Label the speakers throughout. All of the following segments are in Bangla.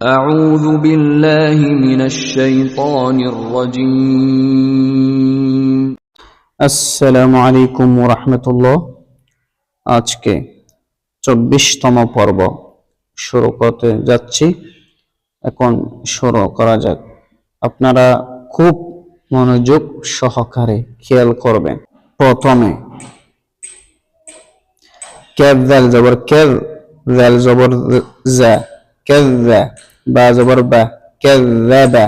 Speaker 1: أعوذ بالله من الشيطان الرجيم
Speaker 2: আসসালামু আলাইকুম রহমতুল্লাহ আজকে চব্বিশতম পর্ব শুরু করতে যাচ্ছি এখন শুরু করা যাক আপনারা খুব মনোযোগ সহকারে খেয়াল করবেন প্রথমে কেদ দাল জবর কেদ দাল জবর জা বা জবর বা কেদ বা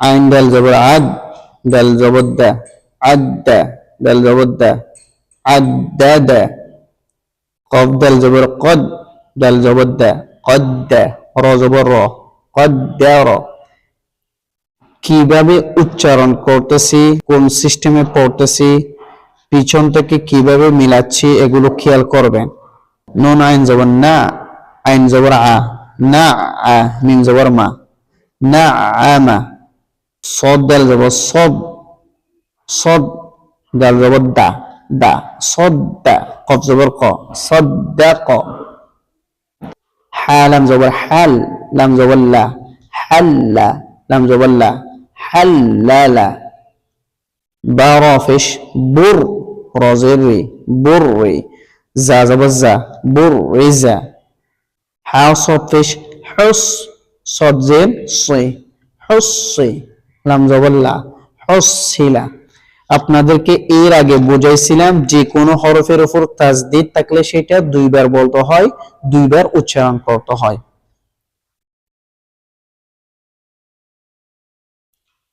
Speaker 2: আইন দাল জবর আদ দাল জবর দা আদ্দা দাল জবর দা আদ্দাদা কফ দাল জবর কদ দাল জবর দা কদ্দা র জবর র কদ্দার কীভাবে উচ্চারণ করতেছি কোন সিস্টেমে পড়তেছি পিছন থেকে কীভাবে মিলাচ্ছি এগুলো খেয়াল করবেন নুন আইন জবর না আইন জবর আ না আ মিম জবর মা না আমা সদ দাল জবর সব সদ দাল জবর দা দা সদ্দা কফ জবর ক সদ্দা ক হা লাম জবর হাল লাম জবর লা হাল্লা লাম জবর লা হাল্লালা বা রফিশ বুর রজের রে বুর রে জা জবর জা বুর রেজা হা সফিশ হুস সজ্জের সে হুসে লাম জবর লা হুসিলা আপনাদেরকে এর আগে বুঝাইছিলাম যে কোনো হরফের উপর তাজদিদ থাকলে সেটা দুইবার বলতে হয়, দুইবার উচ্চারণ করতে হয়।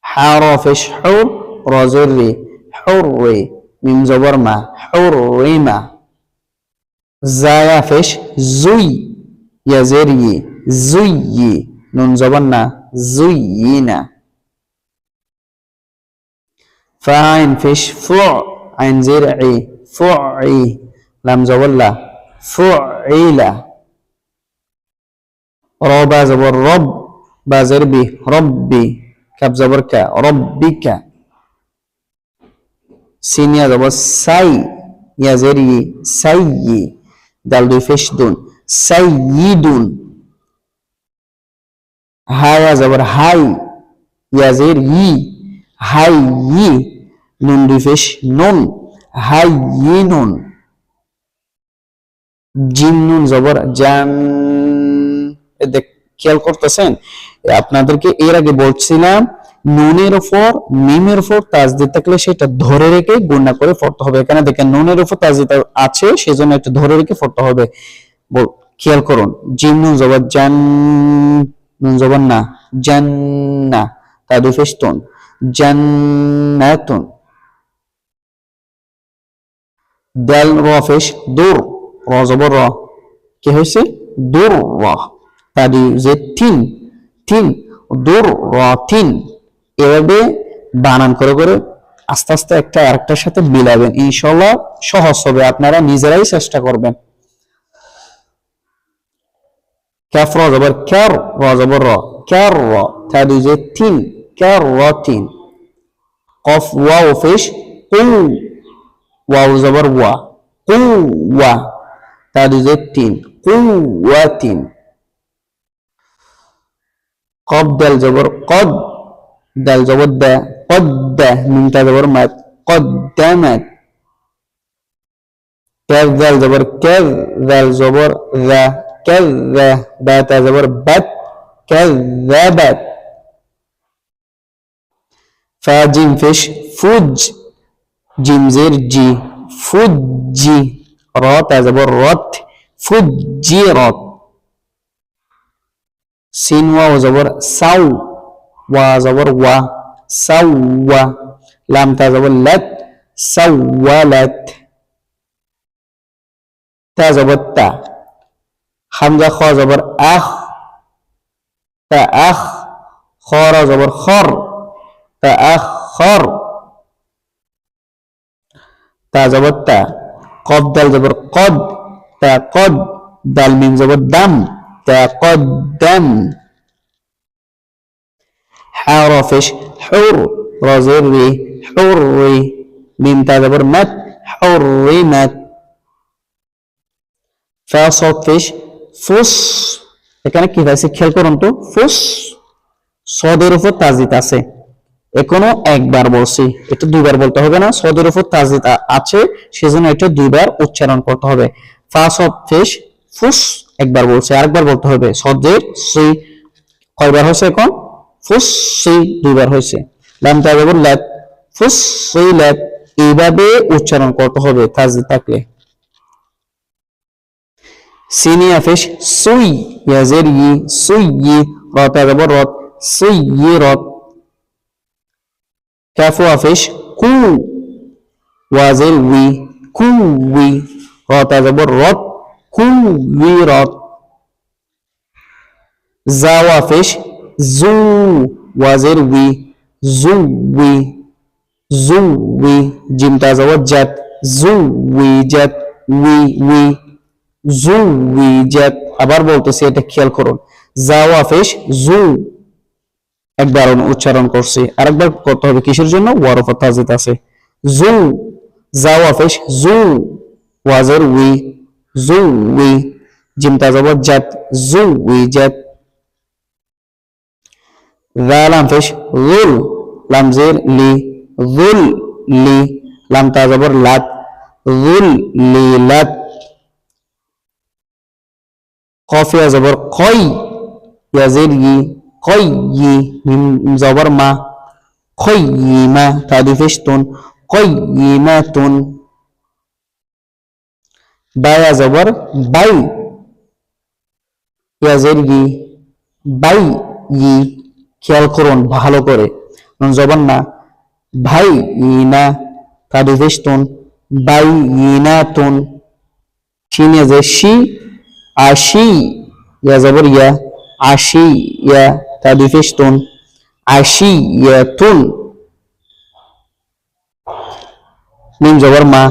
Speaker 2: হারফিশ হুর রজর রে হুর রে মিম জবর মা হুর রে মা জায়াফিশ জুই يزري زي نون زبنا زينا فعين فش فع عين زرعي فعي لم زولا فعيلا رو بازبر رب بازربي ربي. كب زبرك ربك سينيا زبر سي يزري سي دل دو فش دون. সাইয়িদুন হায়া যাবার হাই, ইয়াজের ই, হাই ই, নুন রিফেশ নুন, হাই ই নুন। জিম নুন জবর জাম খেয়াল করতেছেন? আপনাদেরকে এর আগে বলছিলাম, নুনের উপর মিমের উপর তাজদি থাকলে সেটা ধরে রেখে গুণা করে পড়তে হবে। এখানে দেখেন, নুনের উপর তাজদি আছে, সেজন্য একটু ধরে রেখে পড়তে হবে। খেয়াল করুন নুন জান, নুন না জান্নাতুন দাল রফেশ দূর, র হয়েছে তাদি যে তিন তিন দূর র তিন এভাবে বানান করে করে আস্তে আস্তে একটা আরেকটার সাথে মিলাবেন। ইনশাল্লাহ সহজ হবে, আপনারা নিজেরাই চেষ্টা করবেন। كاف را زبر كر را زبر را. كر تادوزة تين كرتين قف واو فش. قو واو زبر وا. قوة تادوزة تين قوة قب دل زبر. قد. دل زبر دا قد من زبر مات قدمت كذ دل زبر. كذ دل زبر ذا كذبت as the word but كذبت. فش فيش. فج جيم زير جي. فجي رات as the word رات. سين واو. as the سو و the word وا. سو لام. تاز زبر لت. سولت تاز the تا. حمزة خا زبر أخ فأخ خار زبر خر تأخر تا زبر تا قد دل زبر قد تا قد دل من زبر دم تقدم حرفش حر رزري حري من تا زبر مت حرمت فصفش فص এখানে কি পাইছে খেয়াল করুন তো, ফুস সদের উপর তাজিদ আছে। এখনও একবার বলছি, এটা দুইবার বলতে হবে না, সদের উপর তাজিদ আছে, সেজন্য এটা দুইবার উচ্চারণ করতে হবে। ফাস অফ ফিশ ফুস একবার বলছে, আরেকবার বলতে হবে। সদের সি কয়বার হয়েছে এখন? ফুস সি দুইবার হয়েছে। লাম তাজাবুর ল্যাব ফুস সি ল্যাব এইভাবে উচ্চারণ করতে হবে তাজিদ থাকলে। সিনিয়া ফিশ সুই ইয়াজের ই সুই ই রত আজাবর রত সুই ই রত কাফু আফিশ কু ওয়াজের উই কু উই রত আজাবর রত কু উই রত জাওয়া ফিশ জু ওয়াজের উই জু উই জু উই জিম তাজাবর জাত জু উই জাত উই উই জু উই জাত আবার বলতেছি এটা খেয়াল করুন। জু একবার উচ্চারণ করছি। আরেকবার করতে হবে কিসের জন্য? ওয়ারফ তাজিদ আছে। জু জু উই জু উই, জিম তাজাবর জাত জু লামজের লি জুল লি, লাম তাজাবর লাত লি, লাত। কফিয়া জবর কই ইয়াজের ই কই ই জবর মা কই মা তাদিফিশ তুন কই মা তুন বায়া জবর বাই ইয়াজের ই বাই ই খেয়াল করুন ভালো করে জবর না ভাই ইনা তাদিফিশ তুন by Ina Tun Shin ইয়াজে she আশি, ইয়া জবর, ইয়া আশি, ইয়া তাদিফিশ তুন আশি, ইয়া তুন মিম জবর মা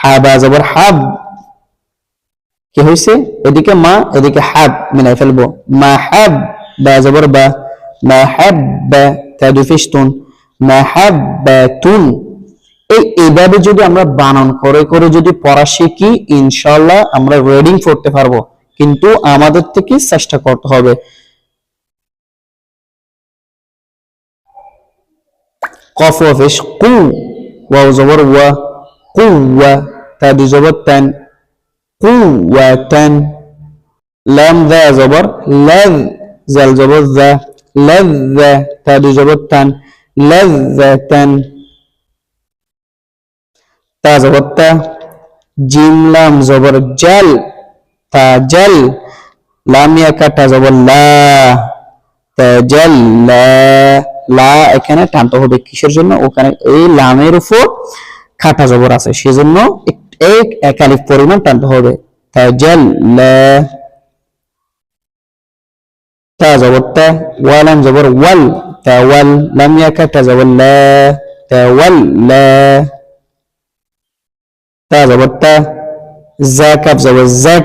Speaker 2: হাবা জবর হাব। কি হয়েছে এদিকে মা, এদিকে হাব, মিলাই ফেলব। মা হাব বা জবর বা, মা হাব বা তাদিফিশ তুন মা হাব বা তুন এই এইভাবে যদি আমরা বানান, করে করে যদি পড়া শিখি ইনশাল্লাহ আমরা রিডিং পড়তে পারব। কিন্তু আমাদের থেকে চেষ্টা করতে হবে। কফ অফিস কু ওয়াও জবর ওয়া, কু ওয়া তাদি জবর তান কু ওয়া তান লাম দা জবর লাজ জাল জবর দা লাজ তাদি জবর তান লাজ তান তা জবর তা জিম লাম জবর জাল, তা জাল লাম ইয়া কাটা জবর লা জাল, লা এখানে টানতে হবে কিসের জন্য? ওখানে এই লামের উপর খাটা জবর আছে, সেজন্য এক- এক একালিক পরিমাণ টানতে হবে। তা জাল, লা তা জবর তা ওয়ালাম জবর ওয়াল, তা ওয়াল লাম ইয়া কাটা জবর লা, তা ওয়াল, লা তা জবর তা জা কাপ জবর জাক,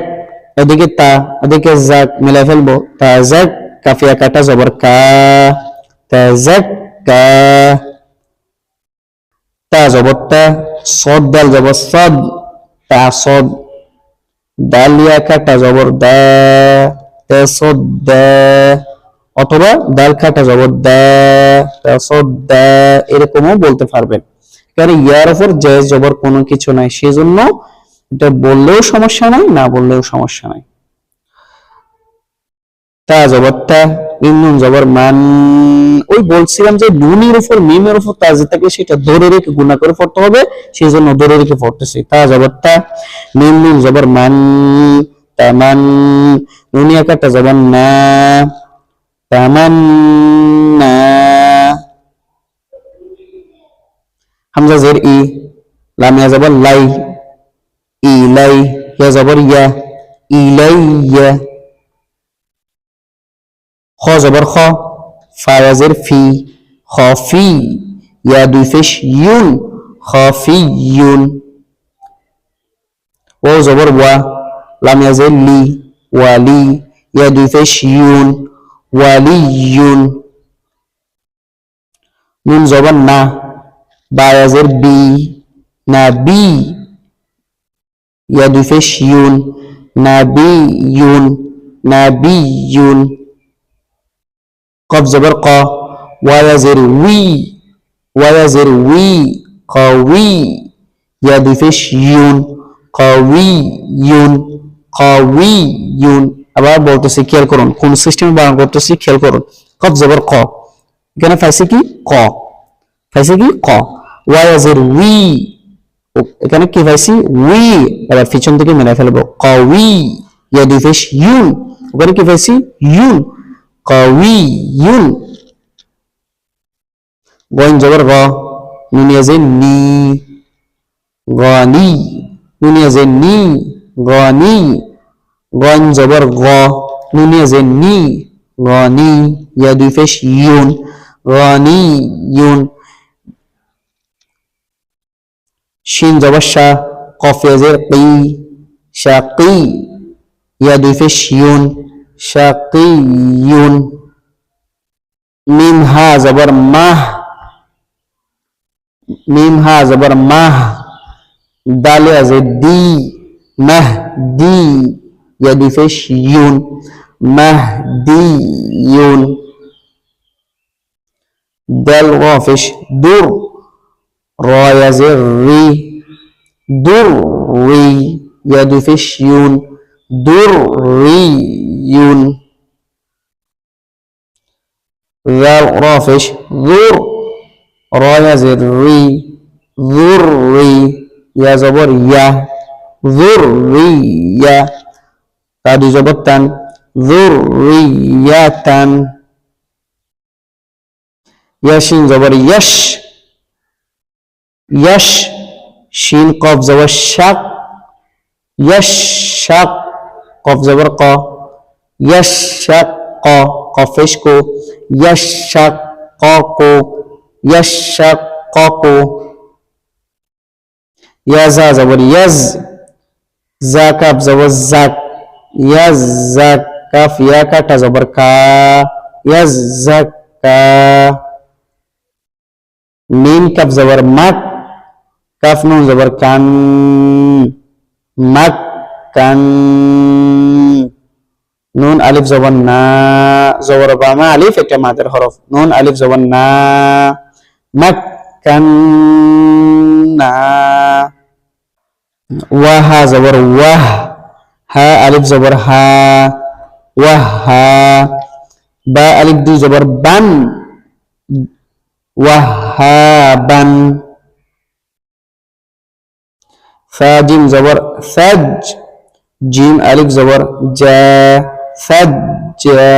Speaker 2: এদিকে তা, এদিকে জাক মিলাই ফেলব, তা জাক, কাফিয়া কাটা জবর কা, তা জাক কা। তা জবর তা, সদ দাল জবর সদ, তা সদ দালিয়া কাটা জবর দা, তা সদ দা, অথবা দাল কাটা জবর দা, তা সদ দা, এরকমও বলতে পারবেন। কারণ ইয়ার উপর জয় জবর কোনো কিছু নাই। সেজন্য এটা বললেও সমস্যা নাই, না বললেও সমস্যা নাই। তা জবর তা নুন জবর মান ওই বলছিলাম যে নুনের উপর, মিমের উপর তাজি থাকে সেটা ধরে রেখে গুণা করে পড়তে হবে সেই জন্য ধরে রেখে পড়তেছি। তা জবর তা মিম নুন জবর মান তামান নুনিয়া কাটা জবর না। তামান না। হামজা জের ই লামিয়া জবর লাই ইলাই ইয়া জবর ইয়া ইলাইয়া খ জবর খ ফায়াজের ফি খফি ইয়া দুই ফেশ ইউন খফি ইউন ও জবর ওয়া লামিয়াজের লি ওয়ালি ইয়া দুই ফেশ ইউন ওয়ালি ইউন নুন জবর না বায়াজের বি না বি। ইয়া দুই ফেশ ইউন, না বি ইউন। কফ জবর ক ওয়াজের উই ওয়াজের উই কউই ইয়া দুই পেশ ইউন কউইয়ুন কউইয়ুন আবার বলতেছি খেয়াল করুন, কোন সিস্টেমে বানান করতেছি খেয়াল করুন। কফ জবর ক। এখানে পাইছে কি? ক। পাইছে কি? ক। ওয়াজের উই এখানে কি পাইছি উই এবার পিছন থেকে মেনে ফেলব। কউই ইয়া পেশ ইউন ওখানে কি পাইছি ইউন কউইয়ুন গইন জবর গ। নুন ইয়াজে নি গনি। নুন ইয়াজে নি গনি। গইন জবর গ। নুন ইয়াজে নি গনি। ইয়া পেশ ইউন গনি। ইউন শিন জবর শা কফ ইয়াজে কি শাকি ইয়া দুই পেশ ইউন শাকিয়ুন মিম হা জবর মাহ মিম হা জবর মাহ দাল আছে দি, মাহ দি, ইয়া দুই পেশ ইউন মাহ দি ইউন। দাল ওয়াফিশ দূর। راي زري دري يد فشيون دريون ذال رافش ذر راي زري ذري يا زبر يا ذرية تادي زبطان ذرية يشين زبر يش ইয়াস শিন কফ জবর শাক ইয়াস শাক কফ জবর ক ইয়াস শাক ক কফেশ কো ইয়াস শাক ক কো ইয়াস শাক ক কো ইয়াজা জবর ইয়াজ জা কাফ জবর জাক ইয়াজ জাক কাফ ইয়া কাটা জবর কা ইয়াজ জাক কা মিম কাফ জবর মাক كاف نون زبر كان مك كان নুন আলিফ জবর না জবর বামা আলিফ এটা মাদের হরফ নুন আলিফ জবর না মাক্কান্না ওয়াহা জবর ওয়াহ হা আলিফ জবর হা ওয়াহা বা আলিফ দুই জবর বান ওয়াহাবান ফা জিম জবর ফাজ জিম আলিফ জবর জা ফাজ্জা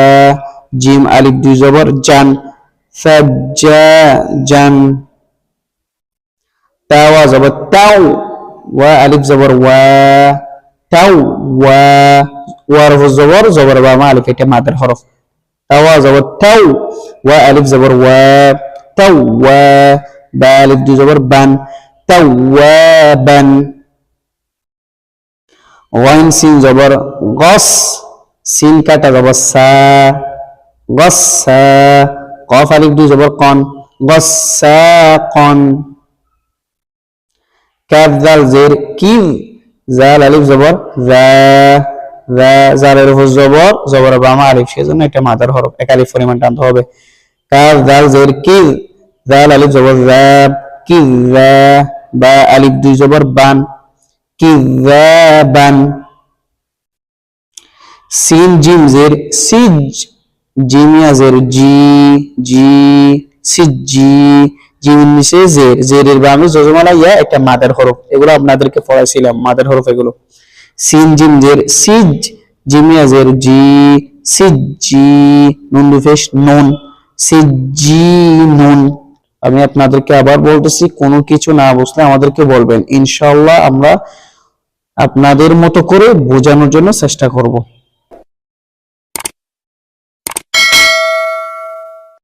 Speaker 2: জিম আলিফ দুই জবর জান ফাজ্জা জান তাওয়া জবর তাও ওয়া আলিফ জবর ওয়া তাও ওয়া ওয়ার জবর জবর বা মা আলিফ এটা মাদের হরফ তাওয়া জবর তাও ওয়া আলিফ জবর ওয়া তাও ওয়া বা আলিফ ওয়াইন সিন জবর, গস সিন কাটা জবর সা, গসা কফ আলিফ দুই জবর কন, গসা কন। কাফ জাল, জের কিভ জাল, আলিফ জবর জা জা জালের উপর জবর জবর বামা আলিফ, সেজন্য এটা মাদার হরফ, এক আলিফ পরিমাণ টানতে হবে। কাফ জাল, জের কিভ জাল, আলিফ জবর জা কিভ বা আলিফ দুই জবর বান। কিযাবান সিন জিম জের সিজ জিম ইয়া জের জি জি, সিজি জিম নিচে জের জেরের বামে যজমালা ইয়া একটা মাদার হরফ। এগুলো আপনাদেরকে পড়াইছিলাম, মাদার হরফ এগুলো। সিন জিম জের সিজ জিম ইয়া জের জি সিজি নুন দুফেশ নুন। সিজি নুন। আমি আপনাদেরকে আবার বলতেছি, কোনো কিছু না বুঝলে আমাদেরকে বলবেন। ইনশাল্লাহ আমরা আপনাদের মতো করে বোঝানোর জন্য চেষ্টা করব।